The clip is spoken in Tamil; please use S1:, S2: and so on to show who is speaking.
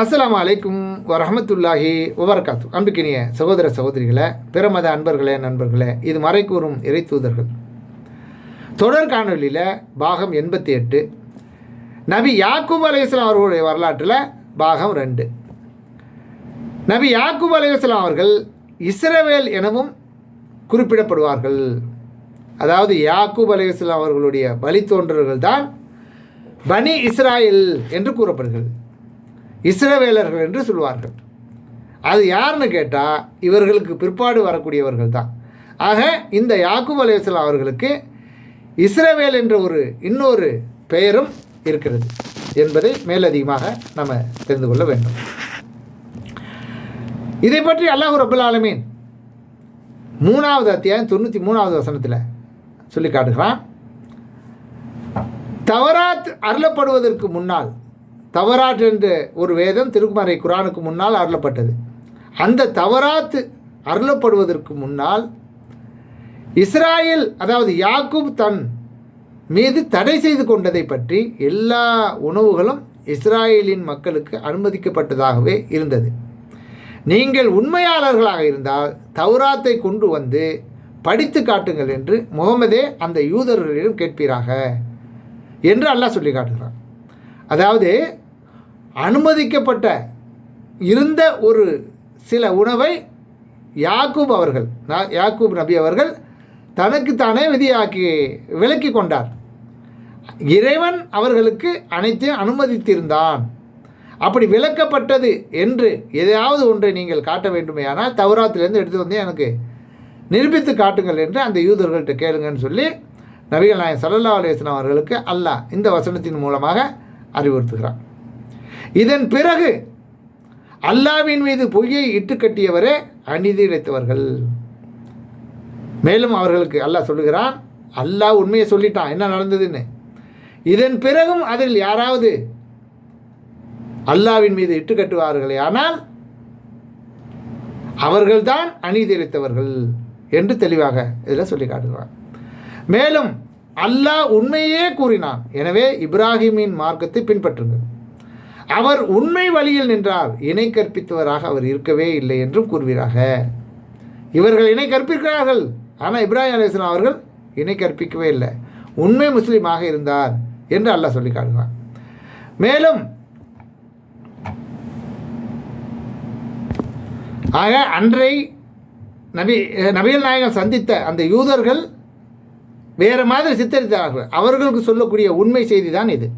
S1: அஸ்லாம் அலைக்கும் வரமத்துல்லாஹி வபரகாத்து. அன்புக்கினிய சகோதர சகோதரிகளை பிறமத அன்பர்களே நண்பர்களே இது மறைக்கூறும் இறை தூதர்கள். தொடர் காணொலியில் பாகம் எண்பத்தி எட்டு நபி யாக்கூப் அலையாஸ்லாம் அவர்களுடைய வரலாற்றில் பாகம் ரெண்டு. நபி யாக்கூப் அலையாஸ்லாம் அவர்கள் இஸ்ரவேல் எனவும் குறிப்பிடப்படுவார்கள். அதாவது யாக்கூப் அலையாஸ்லாம் அவர்களுடைய வழித்தோன்றர்கள் தான் பனி இஸ்ராயில் என்று கூறப்படுகிறது. இஸ்ரவேலர்கள் என்று சொல்வார்கள். அது யாருன்னு கேட்டால் இவர்களுக்கு பிற்பாடு வரக்கூடியவர்கள் தான். ஆக இந்த யாக்குப் அலையாஸ்லாம் அவர்களுக்கு இஸ்ரவேல் என்ற ஒரு இன்னொரு பெயரும் இருக்கிறது என்பதை மேலதிகமாக நம்ம தெரிந்து கொள்ள வேண்டும். இதை பற்றி அல்லாஹ் ரபுல் ஆலமீன் மூணாவது அத்தியாயம் தொண்ணூற்றி மூணாவது வசனத்தில் சொல்லி காட்டுகிறான். தவறாத் அருளப்படுவதற்கு முன்னால் தவராத் என்ற ஒரு வேதம் திருக்குமறை குரானுக்கு முன்னால் அருளப்பட்டது. அந்த தவராத்து அருளப்படுவதற்கு முன்னால் இஸ்ராயேல் அதாவது யாக்கூப் தன் மீது தடை செய்து கொண்டதை பற்றி எல்லா உணவுகளும் இஸ்ராயேலின் மக்களுக்கு அனுமதிக்கப்பட்டதாகவே இருந்தது. நீங்கள் உண்மையாளர்களாக இருந்தால் தௌராத்தை கொண்டு வந்து படித்து காட்டுங்கள் என்று முகமதே அந்த யூதர்களிடம் கேட்பீராக என்று அல்லாஹ் சொல்லி காட்டுகிறான். அதாவது அனுமதிக்கப்பட்ட இருந்த ஒரு சில உணவை யாக்கூப் அவர்கள் யாக்கூப் நபி அவர்கள் தனக்குத்தானே விதியாக்கி விலக்கி கொண்டார். இறைவன் அவர்களுக்கு அனைத்தையும் அனுமதித்திருந்தான். அப்படி விலக்கப்பட்டது என்று எதையாவது ஒன்றை நீங்கள் காட்ட வேண்டுமேயானால் தௌராத்திலிருந்து எடுத்து வந்து எனக்கு நிரூபித்து காட்டுங்கள் என்று அந்த யூதர்கள்ட்ட கேளுங்கன்னு சொல்லி நபிகள் நாயன் சல்லா அலுவலாம் அவர்களுக்கு அல்லாஹ் இந்த வசனத்தின் மூலமாக அறிவுறுத்துகிறான். இதன் பிறகு அல்லாவின் மீது பொய்யை இட்டு கட்டியவரே அநீதி இழைத்தவர்கள். மேலும் அவர்களுக்கு அல்லாஹ் சொல்லுகிறான் அல்லாஹ் உண்மையை சொல்லிட்டான் என்ன நடந்ததுன்னு? இதன் பிறகும் அதில் யாராவது அல்லாவின் மீது இட்டு கட்டுவார்களே ஆனால் அவர்கள்தான் அநீதி இழைத்தவர்கள் என்று தெளிவாக இதில் சொல்லி காட்டுகிறான். மேலும் அல்லாஹ் உண்மையே கூறினான். எனவே இப்ராஹிமின் மார்க்கத்தை பின்பற்றுங்கள். அவர் உண்மை வழியில் நின்றார் இணை கற்பித்தவராக அவர் இருக்கவே இல்லை என்றும் கூறுவீராக. இவர்கள் இணை கற்பிக்கிறார்கள். ஆனால் இப்ராஹிம் அலிஸ்லாம் அவர்கள் இணை கற்பிக்கவே இல்லை. உண்மை முஸ்லீமாக இருந்தார் என்று அல்லாஹ் சொல்லி காட்டுகிறான். மேலும் ஆக அன்றை நபி நபிகள் நாயகம் சந்தித்த அந்த யூதர்கள் வேறு மாதிரி சித்தரித்தார்கள். அவர்களுக்கு சொல்லக்கூடிய உண்மை செய்தி தான் இது.